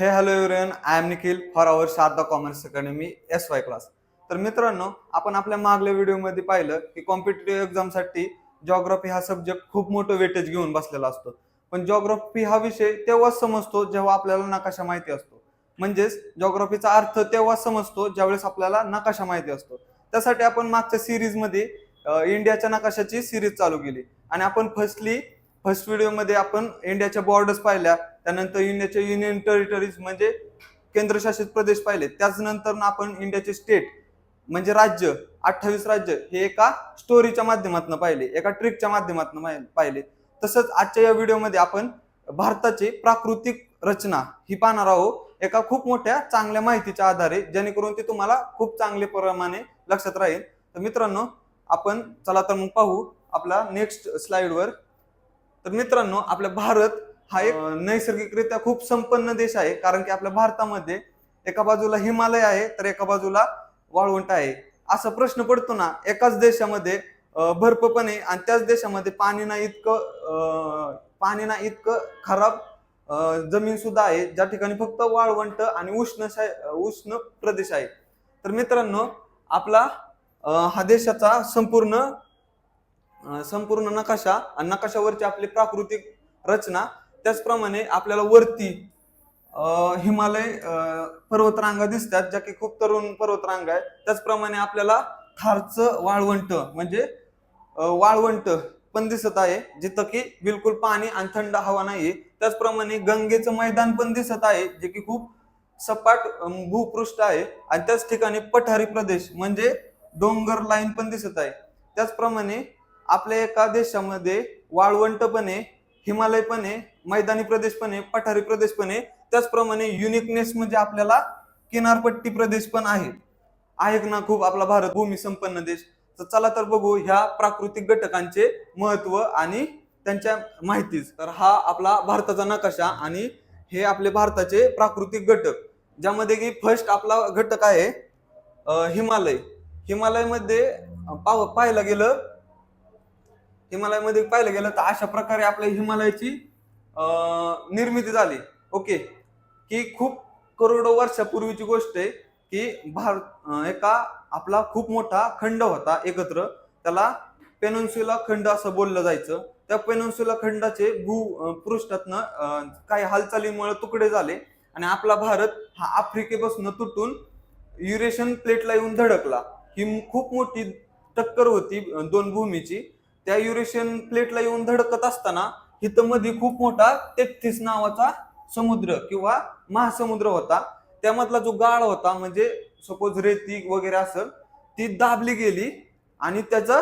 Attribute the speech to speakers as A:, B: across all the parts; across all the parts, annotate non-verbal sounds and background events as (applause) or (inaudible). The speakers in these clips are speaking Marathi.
A: Hey hello everyone I am Nikhil for our Sharada commerce academy S Y class तर मित्रांनो आपण आपल्या मागल्या व्हिडिओमध्ये पाहिलं की कॉम्पिटेटिव्ह एक्झामसाठी जॉग्राफी हा सब्जेक्ट खूप मोठं वेटेज घेऊन बसलेला असतो. पण जॉग्राफी हा विषय तेव्हाच समजतो जेव्हा आपल्याला नकाशा माहिती असतो. म्हणजेच जॉग्राफीचा अर्थ तेव्हाच समजतो ज्यावेळेस आपल्याला नकाशा माहिती असतो. त्यासाठी आपण मागच्या सिरीजमध्ये इंडियाच्या नकाशाची सिरीज चालू केली. आणि आपण फर्स्टली फर्स्ट व्हिडिओमध्ये आपण इंडियाच्या बॉर्डर्स पाहिल्या. त्यानंतर इंडियाचे युनियन टेरिटरीज म्हणजे केंद्रशासित प्रदेश पाहिले. त्याचनंतर आपण इंडियाचे स्टेट म्हणजे राज्य अठ्ठावीस राज्य हे एका स्टोरीच्या माध्यमातून पाहिले. एका ट्रिकच्या माध्यमातून पाहिले. तसंच आजच्या या व्हिडिओमध्ये आपण भारताची प्राकृतिक रचना ही पाहणार आहोत. एका खूप मोठ्या चांगल्या माहितीच्या आधारे जेणेकरून ती तुम्हाला खूप चांगले प्रमाणे लक्षात राहील. तर मित्रांनो आपण चला तर मग पाहू आपला नेक्स्ट स्लाइडवर तर मित्रांनो आपला भारत हा एक नैसर्गिकरित्या खूप संपन्न देश आहे कारण की आपल्या भारतामध्ये एका बाजूला हिमालय आहे तर एका बाजूला वाळवंट आहे. असा प्रश्न पडतो ना एकाच देशामध्ये अं, बर्फ पण आहे आणि त्याच देशामध्ये पाणी ना इतकं पाणी ना इतकं खराब जमीन सुद्धा आहे ज्या ठिकाणी फक्त वाळवंट आणि उष्ण उष्ण प्रदेश आहे. तर मित्रांनो आपला हा देशाचा संपूर्ण संपूर्ण नकाशा आणि नकाशावरची आपली प्राकृतिक रचना त्याचप्रमाणे आपल्याला वरती हिमालय पर्वतरांगा दिसतात ज्या की खूप तरुण पर्वतरांगा आहे त्याचप्रमाणे आपल्याला थारचं वाळवंट म्हणजे वाळवंट पण दिसत आहे जिथं की बिलकुल पाणी आणि थंड हवा नाहीये. त्याचप्रमाणे गंगेचं मैदान पण दिसत आहे जे की खूप सपाट भूपृष्ठ आहे. आणि त्याच ठिकाणी पठारी प्रदेश म्हणजे डोंगर लाईन पण दिसत आहे. त्याचप्रमाणे आपल्या एका देशामध्ये वाळवंट पण आहे हिमालय पण आहे मैदानी प्रदेश पण आहे पठारी प्रदेश पण आहे. त्याचप्रमाणे युनिकनेस म्हणजे आपल्याला किनारपट्टी प्रदेश पण आहे. आहे ना खूप आपला भारत भूमी संपन्न देश. तर चला तर बघू ह्या प्राकृतिक घटकांचे महत्त्व आणि त्यांच्या माहितीच. तर हा आपला भारताचा नकाशा आणि हे आपले भारताचे प्राकृतिक घटक. ज्यामध्ये की फर्स्ट आपला घटक आहे हिमालय. हिमालयमध्ये पाव पाहायला गेलं हिमालयामध्ये पाहिलं गेलं तर अशा प्रकारे आपल्या हिमालयाची निर्मिती झाली. ओके. की खूप करोडो वर्षापूर्वीची गोष्ट आहे की भारत एका आपला खूप मोठा खंड होता एकत्र. त्याला पेनन्सुला खंड असं बोललं जायचं. त्या पेनन्सुला खंडाचे भू पृष्ठातनं काही हालचालीमुळे तुकडे झाले आणि आपला भारत हा आफ्रिकेपासून तुटून युरेशियन प्लेटला येऊन धडकला. ही खूप मोठी टक्कर होती दोन भूमीची. त्या युरेशियन प्लेटला येऊन धडकत असताना इथं मध्ये खूप मोठा तेहतीस नावाचा समुद्र किंवा महासमुद्र होता. त्यामधला जो गाळ होता म्हणजे सपोज रेती वगैरे असेल ती दाबली गेली आणि त्याचा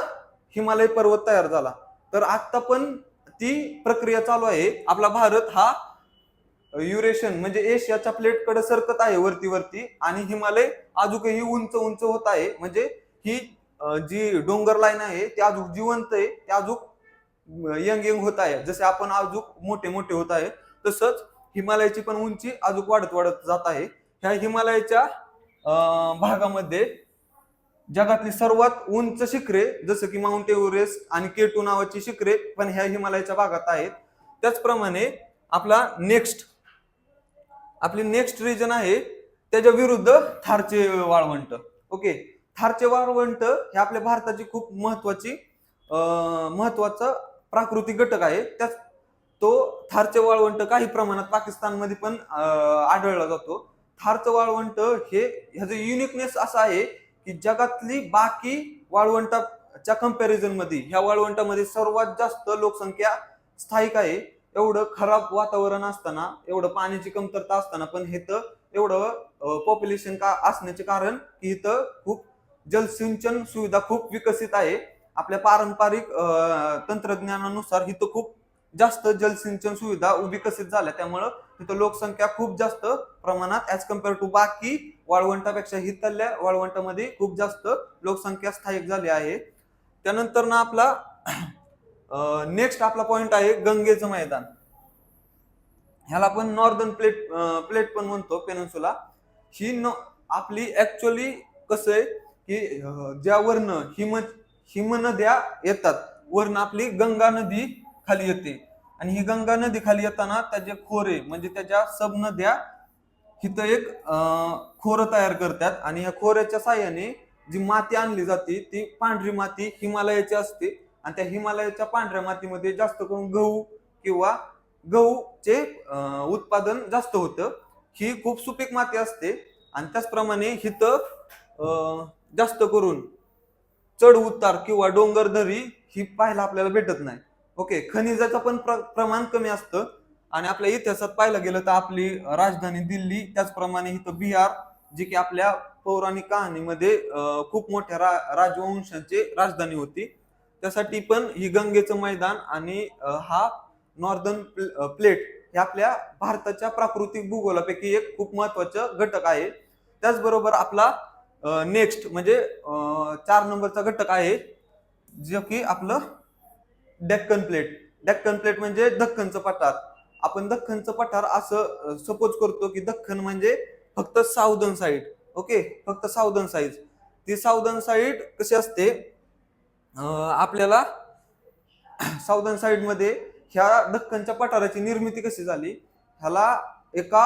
A: हिमालय पर्वत तयार झाला. तर आत्ता पण ती प्रक्रिया चालू आहे. आपला भारत हा युरेशन म्हणजे एशियाच्या प्लेटकडे सरकत आहे वरती वरती आणि हिमालय अजूनही उंच उंच होत आहे. म्हणजे ही जी डोंगर लाईन आहे ती अजून जिवंत आहे ती अजून यंग यंग होत आहे. जसे आपण अजून मोठे मोठे होत आहे तसंच हिमालयाची पण उंची अजून वाढत वाढत जात आहे. ह्या हिमालयाच्या भागामध्ये जगातली सर्वात उंच शिखरे जसं की माउंट एव्हरेस्ट आणि केटू नावाची शिखरे पण ह्या हिमालयाच्या भागात आहेत. त्याचप्रमाणे आपला नेक्स्ट आपली नेक्स्ट रिजन आहे त्याच्या विरुद्ध थारचे वाळवंट. ओके थारचे वाळवंट हे आपल्या भारताची खूप महत्वाची महत्वाचं प्राकृतिक घटक आहे. त्याच तो थारचे वाळवंट काही प्रमाणात पाकिस्तानमध्ये पण आढळला जातो. थारचं वाळवंट हे ह्याचं युनिकनेस असं आहे की जगातली बाकी वाळवंटाच्या कंपॅरिझनमध्ये ह्या वाळवंटामध्ये सर्वात जास्त लोकसंख्या स्थायिक आहे. एवढं खराब वातावरण असताना एवढं पाण्याची कमतरता असताना पण हे तर एवढं पॉप्युलेशन का असण्याचे कारण की इथं खूप जलसिंचन सुविधा खूप विकसित आहे. आपल्या पारंपरिक तंत्रज्ञानानुसार इथं खूप जास्त जलसिंचन सुविधा विकसित झाल्या त्यामुळं तिथं लोकसंख्या खूप जास्त प्रमाणात ॲज कंपेअर टू बाकी वाळवंटापेक्षा हितल्या वाळवंटामध्ये खूप जास्त लोकसंख्या स्थायिक झाली आहे. त्यानंतर ना आपला नेक्स्ट आपला पॉइंट आहे गंगेचं मैदान. ह्याला आपण नॉर्दर्न प्लेट प्लेट पण म्हणतो पेनन्सुला ही न आपली ऍक्च्युअली कसं आहे की ज्यावरनं ज्या हिम हिमनद्या येतात. वरून आपली गंगा नदी खाली येते. आणि ही गंगा नदी खाली येताना त्याचे खोरे म्हणजे त्याच्या सब नद्या इथं एक खोरं तयार करतात. आणि ह्या खोऱ्याच्या साह्याने जी माती आणली जाते ती पांढरी माती हिमालयाची असते. आणि त्या हिमालयाच्या पांढऱ्या मातीमध्ये जास्त करून गहू किंवा गहूचे उत्पादन जास्त होतं. ही खूप सुपीक माती असते. आणि त्याचप्रमाणे हिथं जास्त करून चढ उतार किंवा डोंगर दरी ही पाहायला आपल्याला भेटत नाही. ओके खनिजाचं पण प्र- प्रमाण कमी असतं. आणि आपल्या इतिहासात पाहायला गेलं तर आपली राजधानी दिल्ली त्याचप्रमाणे इथं बिहार जी की आपल्या पौराणिक कहाणीमध्ये खूप मोठ्या रा राजवंशांची राजधानी होती. त्यासाठी पण ही गंगेचं मैदान आणि हा नॉर्दर्न प्लेट हे आपल्या भारताच्या प्राकृतिक भूगोलापैकी एक खूप महत्वाचं घटक आहे. त्याचबरोबर आपला नेक्स्ट म्हणजे चार नंबरचा घटक आहे जो की आपलं डेक्कन प्लेट. डेक्कन प्लेट म्हणजे दख्खनचं पठार. आपण दख्खनचं पठार असं सपोज करतो की दख्खन म्हणजे फक्त साऊदर्न साईड ओके फक्त साऊदर्न साईड ती साऊदर्न साईड कशी असते? आपल्याला (clears throat) साऊदर्न साईडमध्ये ह्या दख्खनच्या पठाराची निर्मिती कशी झाली? ह्याला एका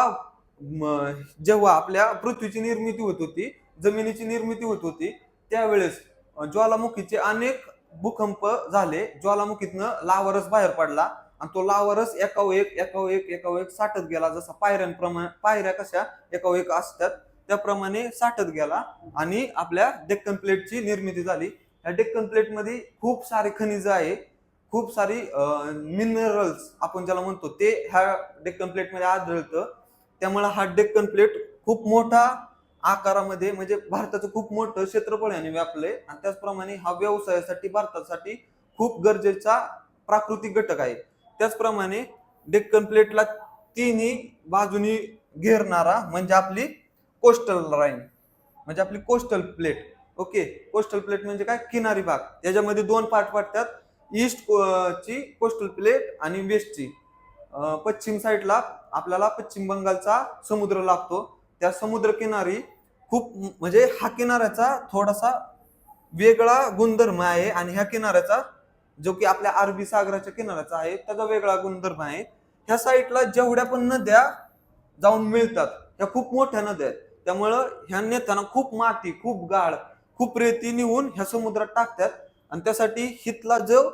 A: जेव्हा आपल्या पृथ्वीची निर्मिती होत होती जमिनीची निर्मिती होत होती. त्यावेळेस ज्वालामुखीचे अनेक भूकंप झाले. ज्वालामुखीतनं लावारस बाहेर पडला आणि तो लावारस एकाव एक एकाव एक एकाव एक साठत गेला. जसा पायऱ्यांप्रमाणे पायऱ्या कशा एकाव एक असतात त्याप्रमाणे साठत गेला आणि आपल्या डेक्कन प्लेटची निर्मिती झाली. या डेक्कन प्लेटमध्ये खूप सारे खनिज आहे. खूप सारी मिनरल्स आपण ज्याला म्हणतो ते ह्या डेक्कन प्लेटमध्ये आढळतं. त्यामुळे हा डेक्कन प्लेट खूप मोठा आकारामध्ये म्हणजे भारताचं खूप मोठं क्षेत्रफळ याने व्यापलंय. आणि त्याचप्रमाणे हा व्यवसायासाठी भारतासाठी खूप गरजेचा प्राकृतिक घटक आहे. त्याचप्रमाणे डेक्कन प्लेटला तिन्ही बाजूनी घेरणारा म्हणजे आपली कोस्टल लाईन म्हणजे आपली coastal plate okay? Coastal plate म्हणजे काय? किनारी भाग. याच्यामध्ये दोन पार्ट पडतात ईस्ट ची कोस्टल प्लेट आणि वेस्टची पश्चिम साईडला आपल्याला पश्चिम बंगालचा समुद्र लागतो. त्या समुद्र किनारी खूप म्हणजे हा किनाऱ्याचा थोडासा वेगळा गुणधर्म आहे आणि ह्या किनाऱ्याचा जो की आपल्या अरबी सागराच्या किनाऱ्याचा आहे त्याचा वेगळा गुणधर्म आहे. ह्या साईडला जेवढ्या पण नद्या जाऊन मिळतात ह्या खूप मोठ्या नद्या आहेत. त्यामुळं ह्या नेताना खूप माती खूप गाळ खूप रेती निवून ह्या समुद्रात टाकतात. आणि त्यासाठी हितला जो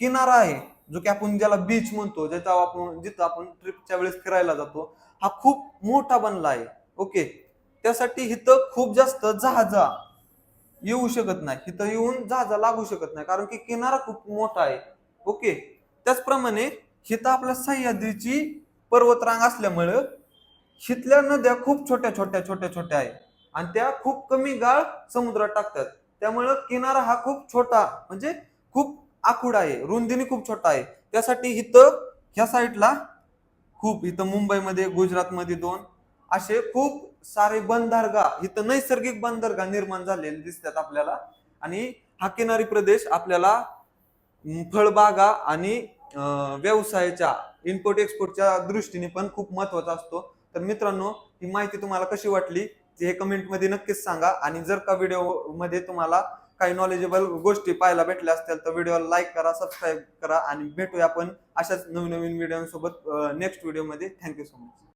A: किनारा आहे जो की आपण ज्याला बीच म्हणतो ज्याचा आपण जिथं आपण ट्रिपच्या वेळेस फिरायला जातो हा खूप मोठा बनला आहे. ओके त्यासाठी इथं खूप जास्त जहाजा येऊ शकत नाही. इथं येऊन जहाजा लागू शकत नाही. कारण की किनारा खूप मोठा आहे. ओके? त्याचप्रमाणे हिथं आपल्या सह्याद्रीची पर्वतरांग असल्यामुळं हिथल्या नद्या खूप छोट्या छोट्या छोट्या छोट्या आहे. आणि त्या खूप कमी गाळ समुद्रात टाकतात. त्यामुळं किनारा हा खूप छोटा म्हणजे खूप आखूड आहे. रुंदीने खूप छोटा आहे. त्यासाठी इथं ह्या साईडला खूप इथं मुंबईमध्ये गुजरातमध्ये दोन असे खूप सारे बंदरगाह इथं नैसर्गिक बंदरगा निर्माण झालेले दिसतात आपल्याला. आणि हा किनारी प्रदेश आपल्याला फळबागा आणि व्यवसायाच्या इम्पोर्ट एक्सपोर्टच्या दृष्टीने पण खूप महत्त्वाचा असतो. तर मित्रांनो ही माहिती तुम्हाला कशी वाटली हे कमेंटमध्ये नक्कीच सांगा. आणि जर का व्हिडिओमध्ये तुम्हाला काही नॉलेजेबल गोष्टी पाहायला भेटल्या असतील तर व्हिडिओला लाईक करा सबस्क्राईब करा आणि भेटूया आपण अशाच नवीन नवीन व्हिडिओसोबत नेक्स्ट व्हिडिओमध्ये. Thank you so much